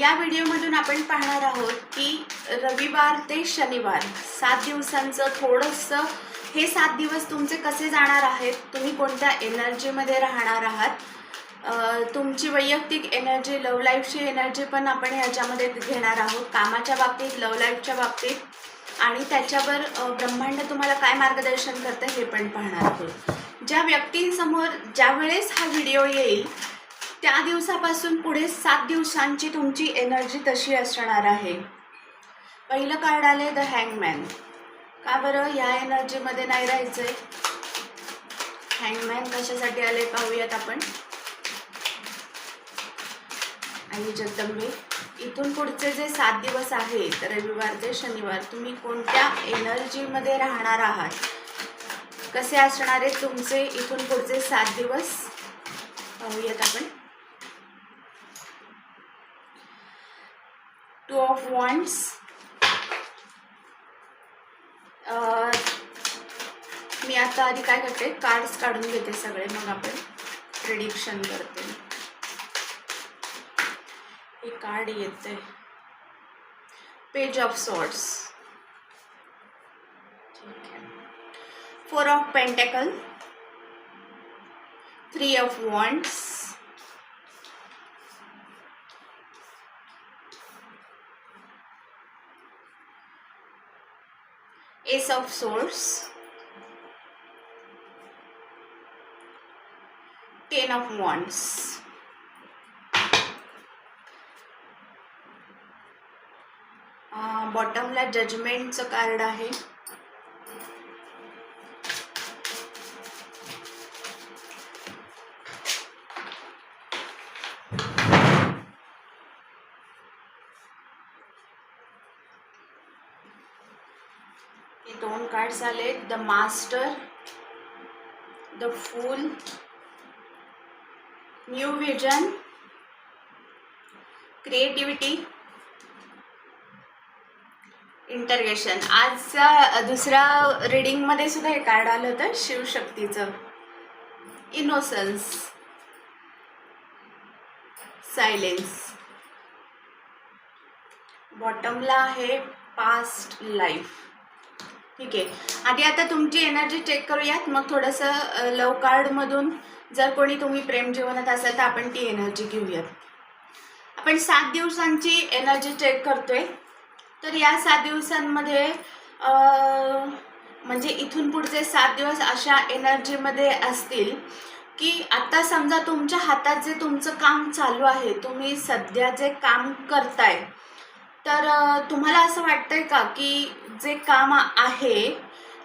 या व्हिडिओमधून आपण पाहणार आहोत की रविवार ते शनिवार सात दिवसांचं थोडंसं हे सात दिवस तुमचे कसे जाणार आहेत तुम्ही कोणत्या एनर्जीमध्ये राहणार आहात तुमची वैयक्तिक एनर्जी लव लाईफची एनर्जी पण आपण ह्याच्यामध्ये घेणार आहोत कामाच्या बाबतीत लव लाईफच्या बाबतीत आणि त्याच्यावर ब्रह्मांड तुम्हाला काय मार्गदर्शन करतं हे पण पाहणार आहोत. ज्या व्यक्तींसमोर ज्यावेळेस हा व्हिडिओ येईल त्या दिवसापासून पुढे सात दिवसांची तुमची एनर्जी तशी असणार आहे. पहिलं कार्ड आले द हँगमॅन का बरं? ह्या एनर्जीमध्ये नाही राहायचं आहे हँगमॅन कशासाठी आले पाहूयात आपण. आणि जगदंबे इथून पुढचे जे सात दिवस आहेत रविवार ते शनिवार तुम्ही कोणत्या एनर्जीमध्ये राहणार आहात? कसे असणार आहेत तुमचे इथून पुढचे सात दिवस? पाहूयात आपण. ऑफ़ वॉन्ट्स मी आता आधी काय करते? कार्ड्स काढून घेते सगळे. मग आपण प्रिडिक्शन करते. हे कार्ड येते. पेज ऑफ़ सॉर्ट्स ठीक आहे. Four of pentacle three of wands ace of swords ten of wands बॉटमला जजमेंटचं कार्ड आहे कार्ड दोन कार्ड्स आले the master the fool new vision creativity integration आजच्या दुसऱ्या रिडिंगमध्ये सुद्धा हे कार्ड आलं होतं शिवशक्तीचं. इनोसन्स सायलेन्स बॉटमला आहे पास्ट लाईफ ठीक आहे. आधी आता तुमची एनर्जी चेक करूयात. मग थोडंसं लव कार्डमधून जर कोणी तुम्ही प्रेम जीवनात असाल तर आपण ती एनर्जी घेऊयात. आपण सात दिवसांची एनर्जी चेक करतोय. तर या सात दिवसांमध्ये म्हणजे इथून पुढचे सात दिवस अशा एनर्जीमध्ये असतील की आता समजा तुमच्या हातात जे तुमचं काम चालू आहे तुम्ही सध्या जे काम करताय तर तुम्हाला असं वाटतंय का की जे काम आहे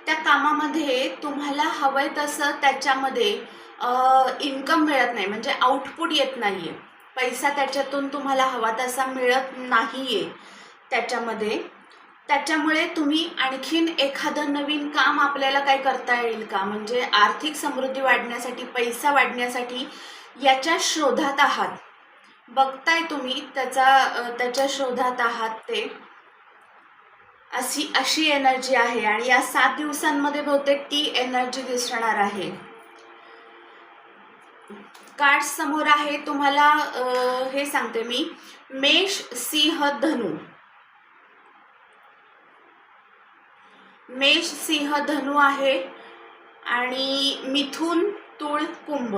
त्या कामामध्ये तुम्हाला हवंय तसं त्याच्यामध्ये इन्कम मिळत नाही म्हणजे आउटपुट येत नाही आहे पैसा त्याच्यातून तुम्हाला हवा तसा मिळत नाही आहे त्याच्यामध्ये. त्याच्यामुळे तुम्ही आणखीन एखादं नवीन काम आपल्याला काय करता येईल का? म्हणजे आर्थिक समृद्धी वाढण्यासाठी पैसा वाढण्यासाठी याच्या शोधात आहात. बघताय तुम्ही त्याचा त्याच्या शोधात आहात ते. अशी अशी एनर्जी आहे आणि या सात दिवसांमध्ये बहुतेक ती एनर्जी दिसणार आहे. कार्ड समोर आहे तुम्हाला हे सांगते मी. मेष सिंह धनु. मेष सिंह धनु आहे आणि मिथुन तुळ कुंभ.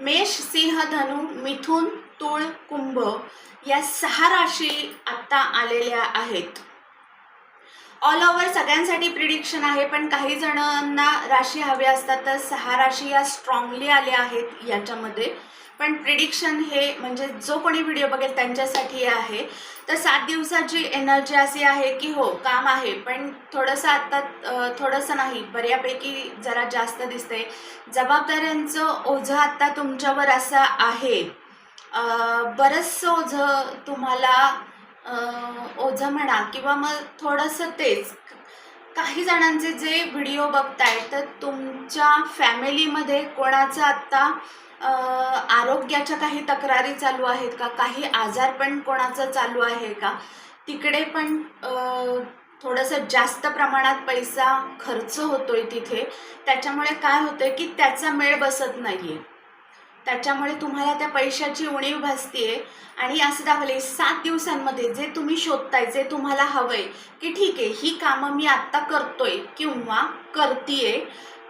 मेष सिंह धनु मिथुन तुळ कुंभ या सहा राशी आत्ता आलेल्या आहेत. ऑल ओव्हर सगळ्यांसाठी प्रिडिक्शन आहे पण काही जणांना राशी हव्या असतात तर सहा राशी या स्ट्रॉंगली आल्या आहेत याच्यामध्ये. पण प्रिडिक्शन हे म्हणजे जो कोणी व्हिडिओ बघेल त्यांच्यासाठी आहे. तर सात दिवसाची एनर्जी अशी आहे की हो काम आहे. पण थोडंसं आता थोडंसं नाही बऱ्यापैकी जरा जास्त दिसते जबाबदाऱ्यांचं ओझं आत्ता तुमच्यावर असं आहे. बरंचसं ओझं तुम्हाला ओझं म्हणा किंवा मग थोडंसं तेच. काही जणांचे जे व्हिडिओ बघताय तर तुमच्या फॅमिलीमध्ये कोणाचं आत्ता आरोग्याच्या काही तक्रारी चालू आहेत का? काही आजार पण कोणाचं चालू आहे का? तिकडे पण थोडंसं जास्त प्रमाणात पैसा खर्च होतोय तिथे. त्याच्यामुळे काय होतं आहे की त्याचा मेळ बसत नाही आहे त्याच्यामुळे तुम्हाला त्या पैशाची उणीव भासतीये. आणि असं दाखवले सात दिवसांमध्ये जे तुम्ही शोधताय जे तुम्हाला हवंय की ठीक आहे ही कामं मी आत्ता करतोय किंवा करतीये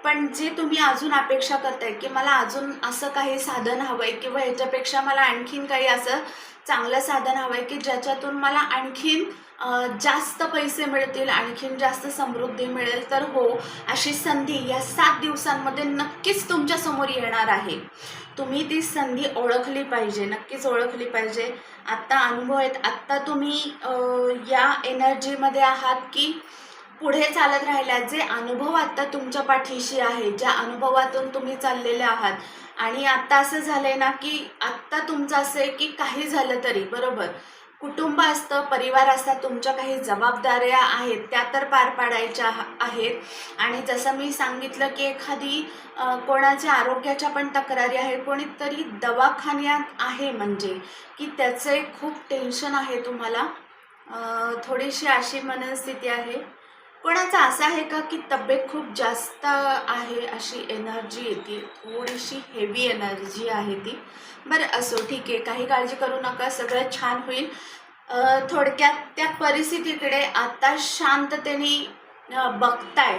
पण जे तुम्ही अजून अपेक्षा करताय की मला अजून असं काही साधन हवं आहे किंवा ह्याच्यापेक्षा मला आणखीन काही असं चांगलं साधन हवं आहे की ज्याच्यातून मला आणखीन जास्त पैसे मिळतील आणखीन जास्त समृद्धी मिळेल तर हो अशी संधी या सात दिवसांमध्ये नक्कीच तुमच्यासमोर येणार आहे. तुम्ही ती संधी ओळखली पाहिजे नक्कीच ओळखली पाहिजे. आत्ता अनुभव आहेत आत्ता तुम्ही या एनर्जीमध्ये आहात की पुढे चालत राहिल्या जे अनुभव आत्ता तुमच्या पाठीशी आहे ज्या अनुभवातून तुम्ही चाललेले आहात. आणि आत्ता असं झालंय ना की आत्ता तुमचं असं आहे की काही झालं तरी बरोबर? कुटुंब असतं परिवार असतात तुमच्या काही जबाबदाऱ्या आहेत त्या तर पार पाडायच्या आहेत. आणि जसं मी सांगितलं की एखादी कोणाच्या आरोग्याच्या पण तक्रारी आहे कोणीतरी दवाखान्यात आहे म्हणजे की त्याचं एक खूप टेन्शन आहे तुम्हाला. थोडीशी अशी मनस्थिती आहे. कोणाचं असं आहे का की तब्येत खूप जास्त आहे अशी एनर्जी येते थोडीशी हेवी एनर्जी आहे ती. बरं असो ठीक आहे काही काळजी करू नका सगळं छान होईल. थोडक्यात त्या परिस्थितीकडे आता शांततेने बघताय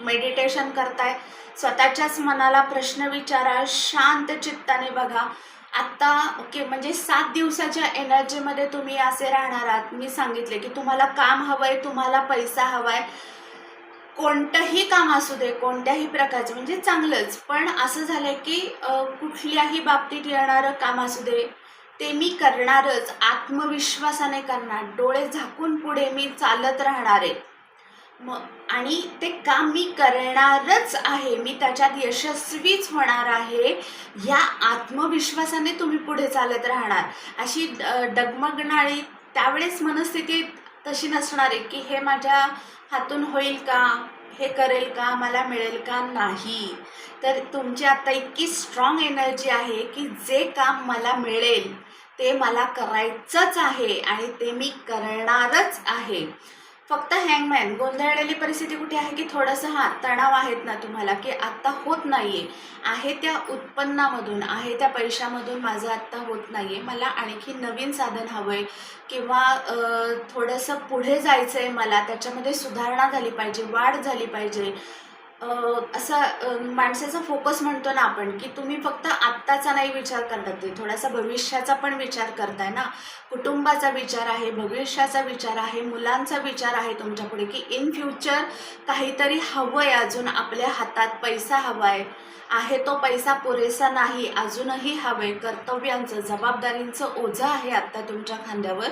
मेडिटेशन करताय स्वतःच्याच मनाला प्रश्न विचारा शांत चित्ताने बघा. आत्ता ओके म्हणजे सात दिवसाच्या एनर्जीमध्ये तुम्ही असे राहणार आहात. मी सांगितले की तुम्हाला काम हवंय तुम्हाला पैसा हवाय. कोणतंही काम असू दे कोणत्याही प्रकारचं म्हणजे चांगलंच. पण असं झालंय की कुठल्याही बाबतीत येणारं काम असू दे ते मी करणारच. आत्मविश्वासाने करणार. डोळे झाकून पुढे मी चालत राहणार आहे. मग आणि ते काम मी करणारच आहे. मी त्याच्यात यशस्वीच होणार आहे. या आत्मविश्वासाने तुम्ही पुढे चालत राहणार. अशी डगमगणारी त्यावेळेस मनस्थिती तशी नसणार आहे की हे माझ्या हातून होईल का? हे करेल का? मला मिळेल का? नाही. तर तुमची आता इतकी स्ट्रॉंग एनर्जी आहे की जे काम मला मिळेल ते मला करायचंच आहे आणि ते मी करणारच आहे. फक्त हँगमॅन गोंधळलेली परिस्थिती कुठे आहे की थोडंसं हां तणाव आहेत ना तुम्हाला की आत्ता होत नाही आहे आहे त्या उत्पन्नामधून आहे त्या पैशामधून माझं आत्ता होत नाही आहे मला आणखी नवीन साधन हवं आहे किंवा थोडंसं पुढे जायचं आहे मला त्याच्यामध्ये सुधारणा झाली पाहिजे वाढ झाली पाहिजे. असा माणसाचा फोकस म्हणतो ना आपण की तुम्ही फक्त आत्ताचा नाही विचार करतात ते थोडासा भविष्याचा पण विचार करताय ना. कुटुंबाचा विचार आहे भविष्याचा विचार आहे मुलांचा विचार आहे तुमच्यापुढे की इन फ्युचर काहीतरी हवं आहे अजून आपल्या हातात पैसा हवा आहे आहे तो पैसा पुरेसा नाही अजूनही हवे कर्तव्यांचं जबाबदारींचं ओझं आहे आत्ता तुमच्या खांद्यावर.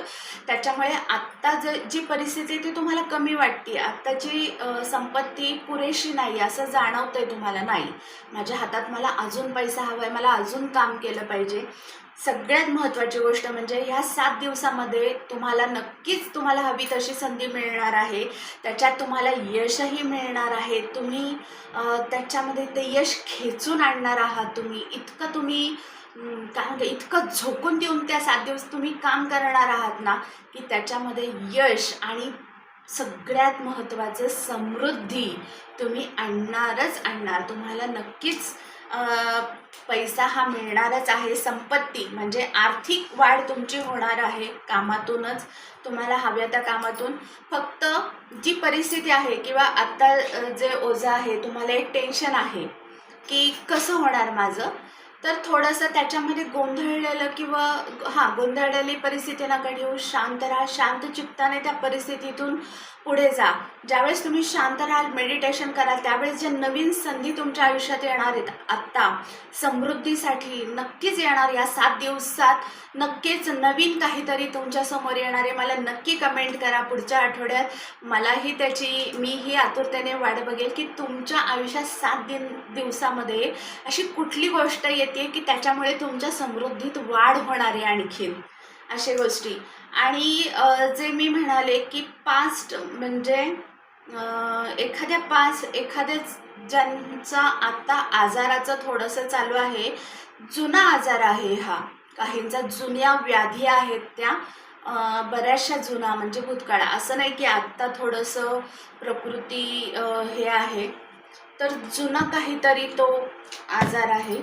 त्याच्यामुळे आत्ता ज जी परिस्थिती ती तुम्हाला कमी वाटते. आत्ताची संपत्ती पुरेशी नाही असं जाणवतंय तुम्हाला नाही. माझ्या हातात मला अजून पैसा हवा आहे मला अजून काम केलं पाहिजे. सगळ्यात महत्त्वाची गोष्ट म्हणजे ह्या सात दिवसामध्ये तुम्हाला नक्कीच तुम्हाला हवी तशी संधी मिळणार आहे. त्याच्यात तुम्हाला यशही मिळणार आहे. तुम्ही त्याच्यामध्ये ते यश खेचून आणणार आहात तुम्ही. इतकं तुम्ही काय म्हणते इतकं झोकून देऊन त्या सात दिवस तुम्ही काम करणार आहात ना की त्याच्यामध्ये यश आणि सगळ्यात महत्त्वाचं समृद्धी तुम्ही आणणारच आणणार. तुम्हाला नक्कीच पैसा हा मिळणारच आहे. संपत्ती म्हणजे आर्थिक वाढ तुमची होणार आहे कामातूनच. तुम्हाला हव्या त्या कामातून. फक्त जी परिस्थिती आहे किंवा आत्ता जे ओझं आहे तुम्हाला एक टेन्शन आहे की कसं होणार माझं? तर थोडंसं त्याच्यामध्ये गोंधळलेलं किंवा हां गोंधळलेली परिस्थिती नका ठेवू शांत राहा शांत चित्ताने त्या परिस्थितीतून पुढे जा. ज्यावेळेस तुम्ही शांत राहाल मेडिटेशन कराल त्यावेळेस ज्या नवीन संधी तुमच्या आयुष्यात येणार आहेत आत्ता समृद्धीसाठी नक्कीच येणार. या सात दिवसात नक्कीच नवीन काहीतरी तुमच्यासमोर येणार आहे. मला नक्की कमेंट करा पुढच्या आठवड्यात. मलाही त्याची मीही आतुरतेने वाट बघेल की तुमच्या आयुष्यात सात दिन दिवसामध्ये अशी कुठली गोष्ट येते की त्याच्यामुळे तुमच्या समृद्धीत वाढ होणार आहे आणखीन. अशा गोष्टी. आणि जे मी म्हणाले की पास्ट म्हणजे एखाद्या पास एखाद्या ज्यांचा आत्ता आजाराचं थोडंसं चालू आहे जुना आजार आहे हा. काहींचा जुन्या व्याधी आहेत त्या बऱ्याचशा जुना म्हणजे भूतकाळ असं नाही की आत्ता थोडंसं प्रकृती हे आहे. तर जुना काहीतरी तो आजार आहे.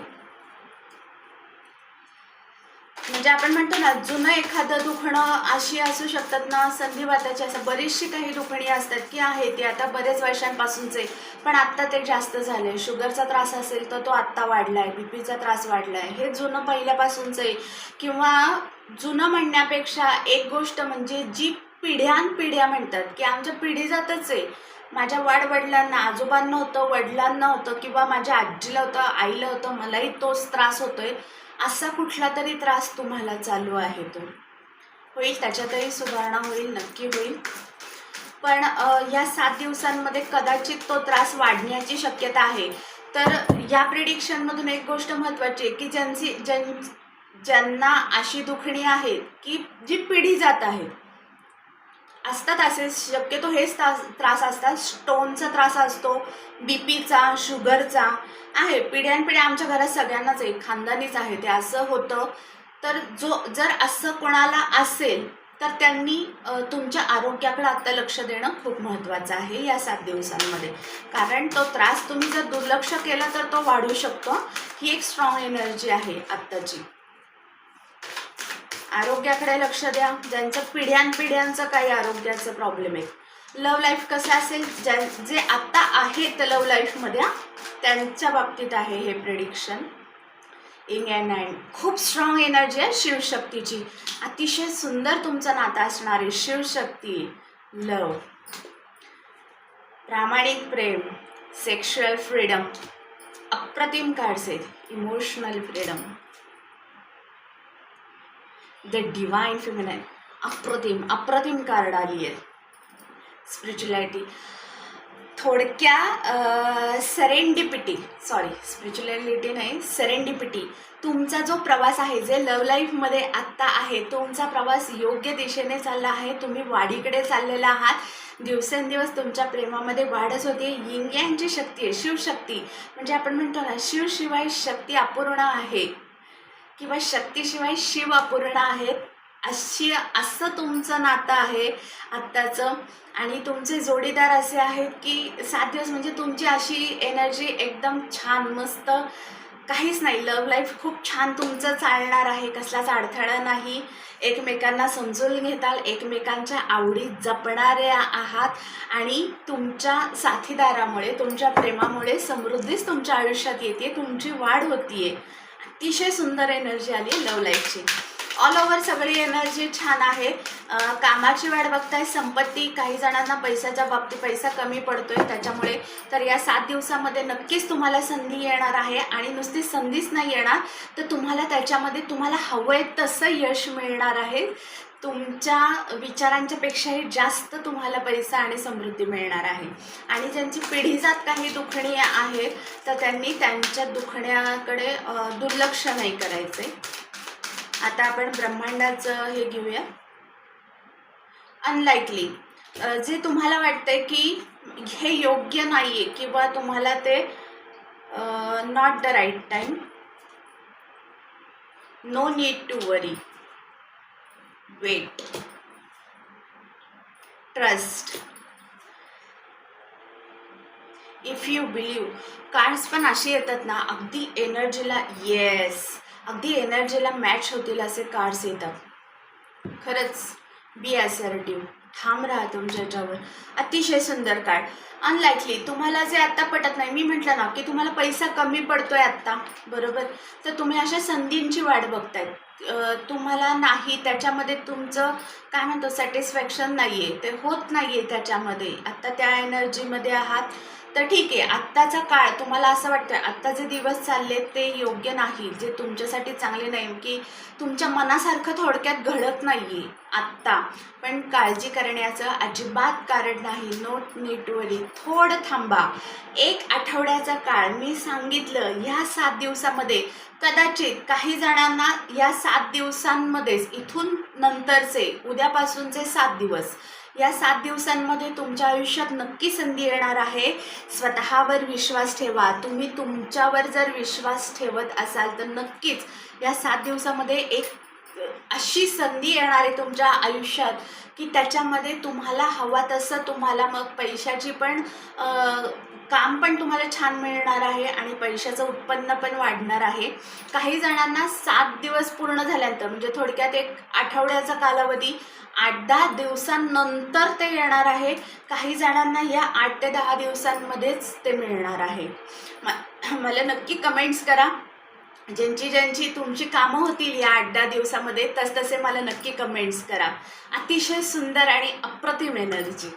म्हणजे आपण म्हणतो ना जुनं एखादं दुखणं अशी असू शकतात ना संधिवाताची असं बरीचशी काही दुखणी असतात की आहे ती आता बरेच वर्षांपासूनचे पण आत्ता ते जास्त झाले शुगरचा त्रास असेल तर तो आत्ता वाढला आहे बी पीचा त्रास वाढला आहे हे जुनं पहिल्यापासूनचं आहे किंवा जुनं म्हणण्यापेक्षा एक गोष्ट म्हणजे जी पिढ्यानपिढ्या म्हणतात की आमच्या पिढी जातच आहे माझ्या वाडवडिलांना आजोबांना होतं वडिलांना होतं किंवा माझ्या आजीला होतं आईला होतं मलाही तोच त्रास होतोय. असा कुठला तरी त्रास तुम्हाला चालू आहे तो? होईल त्याच्यातही सुधारणा होईल नक्की होईल. पण ह्या या सात दिवसांमध्ये कदाचित तो त्रास वाढण्याची शक्यता आहे. तर या प्रिडिक्शनमधून एक गोष्ट महत्त्वाची आहे की ज्यांची ज्यां ज्यांना अशी दुखणी आहेत की जी पिढी जात आहे असतात असे शक्यतो हेच त्रास त्रास असतात. स्टोनचा त्रास असतो बी पीचा शुगरचा आहे. पिढ्यानपिढ्या आमच्या घरात सगळ्यांनाच आहे. खानदानीच आहे ते. असं होतं. तर जो जर असं कोणाला असेल तर त्यांनी तुमच्या आरोग्याकडे आत्ता लक्ष देणं खूप महत्त्वाचं आहे या सात दिवसांमध्ये. कारण तो त्रास तुम्ही जर दुर्लक्ष केलं तर तो वाढू शकतो. ही एक स्ट्रॉंग एनर्जी आहे आत्ताची. आरोग्याकडे लक्ष द्या. ज्यांचं पिढ्यानपिढ्यांचं काही आरोग्याचं प्रॉब्लेम आहे. लव लाईफ कसं असेल? ज्या जे आत्ता आहेत लव लाईफमध्ये त्यांच्या बाबतीत आहे हे प्रेडिक्शन इंग अँड अँड खूप स्ट्रॉंग एनर्जी आहे शिवशक्तीची. अतिशय सुंदर तुमचं नातं असणारी शिवशक्ती. लव प्रामाणिक प्रेम. सेक्शुअल फ्रीडम अप्रतिम कार्ड्स आहेत emotional freedom the divine feminine अप्रतिम अप्रतिम कार्ड आली आहे. स्पिरिच्युलॅलिटी थोडक्या सरेंडिपिटी सॉरी स्पिरिच्युलॅलिटी नाही सरेंडिपिटी तुमचा जो प्रवास आहे जे लव लाईफमध्ये आत्ता आहे तुमचा प्रवास योग्य दिशेने चालला आहे तुम्ही वाढीकडे चाललेला आहात दिवसेंदिवस तुमच्या प्रेमामध्ये वाढच होते यिंग यांची शक्ती आहे शिवशक्ती. म्हणजे आपण म्हणतो ना शिवशिवाय शक्ती अपूर्ण आहे. किंवा शक्तीशिवाय शिव अपूर्ण आहेत अशी असं तुमचं नातं आहे आत्ताचं. आणि तुमचे जोडीदार असे आहेत की सात दिवस म्हणजे तुमची अशी एनर्जी एकदम छान मस्त. काहीच नाही लव लाईफ खूप छान तुमचं चालणार आहे. कसलाच अडथळा नाही. एकमेकांना समजून घेताल एकमेकांच्या आवडी जपणारे आहात. आणि तुमच्या साथीदारामुळे तुमच्या प्रेमामुळे समृद्धीच तुमच्या आयुष्यात येते तुमची वाढ होतीये. अतिशय सुंदर एनर्जी आली लव लाईफची. ऑल ओव्हर सगळी एनर्जी छान आहे. कामाची वाट बघताय संपत्ती काही जणांना पैशाच्या बाबतीत पैसा कमी पडतोय त्याच्यामुळे तर या सात दिवसामध्ये नक्कीच तुम्हाला संधी येणार आहे आणि नुसती संधीच नाही येणार तर तुम्हाला त्याच्यामध्ये तुम्हाला हवं आहे तसं यश मिळणार आहे. तुमच्या विचारांच्यापेक्षाही जास्त तुम्हाला पैसा आणि समृद्धी मिळणार आहे. आणि ज्यांची पिढीजात काही दुखणी आहेत तर त्यांनी त्यांच्या दुखण्याकडे दुर्लक्ष नाही करायचे. आता आपण ब्रह्मांडाचं हे घेऊया. अनलाइकली जे तुम्हाला वाटतंय की हे योग्य नाही आहे किंवा तुम्हाला ते not the right time no need to worry wait trust if you believe cards पण अशी येतात ना अगदी एनर्जीला येस अगदी एनर्जीला मॅच होतील असे कार्ड्स येतात. खरंच बी ॲसर्टिव्ह ठाम राहा तुमच्या याच्यावर. अतिशय सुंदर कार्ड अनलाईकली तुम्हाला जे आत्ता पटत नाही मी म्हटलं ना की तुम्हाला पैसा कमी पडतोय आत्ता बरोबर? तर तुम्ही अशा संधींची वाट बघतायत. तुम्हाला नाही त्याच्यामध्ये तुमचं काय म्हणतो सॅटिस्फॅक्शन नाही आहे ते होत नाही आहे त्याच्यामध्ये. आत्ता त्या एनर्जीमध्ये आहात. तर ठीक आहे आत्ताचा काळ तुम्हाला असं वाटतं आत्ता जे दिवस चालले ते योग्य नाही जे तुमच्यासाठी चांगले नाही की तुमच्या मनासारखं थोडक्यात घडत नाही आहे आत्ता. पण काळजी करण्याचं अजिबात कारण नाही नोट नीटवरी थोडं थांबा. एक आठवड्याचा काळ मी सांगितलं ह्या सात दिवसामध्ये कदाचित काही जणांना या सात दिवसांमध्येच इथून नंतरचे उद्यापासूनचे सात दिवस या सात दिवसांमध्ये तुमच्या आयुष्यात नक्की संधी येणार आहे. स्वतःवर विश्वास ठेवा. तुम्ही तुमच्यावर जर विश्वास ठेवत असाल तर नक्कीच या सात दिवसामध्ये एक अशी संधी येणार आहे तुमच्या आयुष्यात की त्याच्यामध्ये तुम्हाला हवा तसं तुम्हाला मग पैशाची पण काम पण तुम्हाला छान मिळणार आहे आणि पैशाचं उत्पन्न पण वाढणार आहे. काही जणांना सात दिवस पूर्ण झाल्यानंतर म्हणजे थोडक्यात एक आठवड्याचा कालावधी आठ दहा दिवसांनंतर ते येणार आहे. काही जणांना या आठ ते दहा दिवसांमध्येच ते मिळणार आहे. म- मला नक्की कमेंट्स करा. ज्यांची ज्यांची तुमची कामं होतील या आठ दहा दिवसामध्ये तसतसे मला नक्की कमेंट्स करा. अतिशय सुंदर आणि अप्रतिम एनर्जी